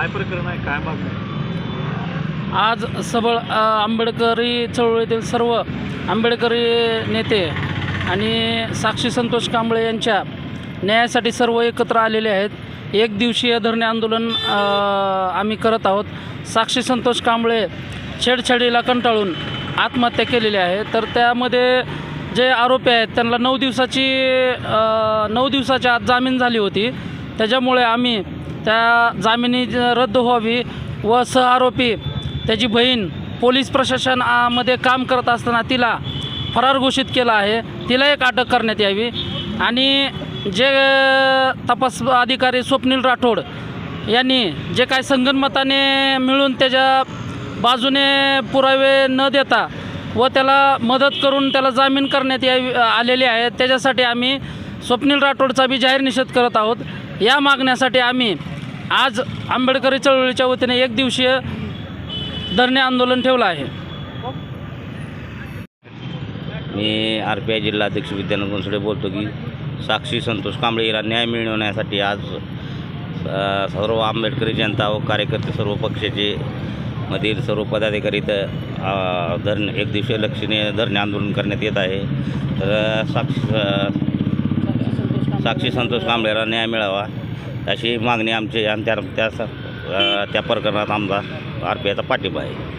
काय प्रकरण आहे? काय मागणी आज सबळ अ, आंबेडकरी चळवळीतील सर्व आंबेडकरी नेते आणि साक्षी संतोष कांबळे यांच्या न्यायासाठी सर्व एकत्र आलेले आहेत. एक दिवसीय धरणे आंदोलन अ, आम्ही करत आहोत. साक्षी संतोष कांबळे छेडछाडीला कंटाळून आत्महत्या केलेली आहे. तर त्यामध्ये जे आरोपी आहेत त्यांना नऊ दिवसाची अ, नऊ दिवसाच्या आत जामीन झाली होती. त्याच्यामुळे आम्ही त्या जामिनी रद्द व्हावी व सहआरोपी त्याची बहीण पोलीस प्रशासनामध्ये काम करत असताना तिला फरार घोषित केला आहे. तिला एक अटक करण्यात यावी. आणि जे तपास अधिकारी स्वप्नील राठोड यांनी जे काय संगनमताने मिळून त्याच्या बाजूने पुरावे न देता व त्याला मदत करून त्याला जामीन करण्यात यावी आलेले आहे त्याच्यासाठी आम्ही स्वप्नील राठोडचा बी जाहीर निषेध करत आहोत. या मागण्यासाठी आम्ही आज आंबेडकरी चळवळीच्या वतीने एक दिवसीय धरणे आंदोलन ठेवलं आहे. मी आर पी आय जिल्हाध्यक्ष विद्यानंद बनसोडे बोलतो की साक्षी संतोष कांबळे हिला न्याय मिळवण्यासाठी आज सर्व आंबेडकरी जनता व कार्यकर्ते सर्व पक्षाचे मधील सर्व पदाधिकारी तर धरण एक दिवसीय लक्षणीय धरणे आंदोलन करण्यात येत आहे. तर साक्षी साक्षी संतोष कांबळेला न्याय मिळावा. अशी मागणी आमची आणि त्या त्या प्रकरणात आमचा आर पी आयचा पाठिंबा आहे.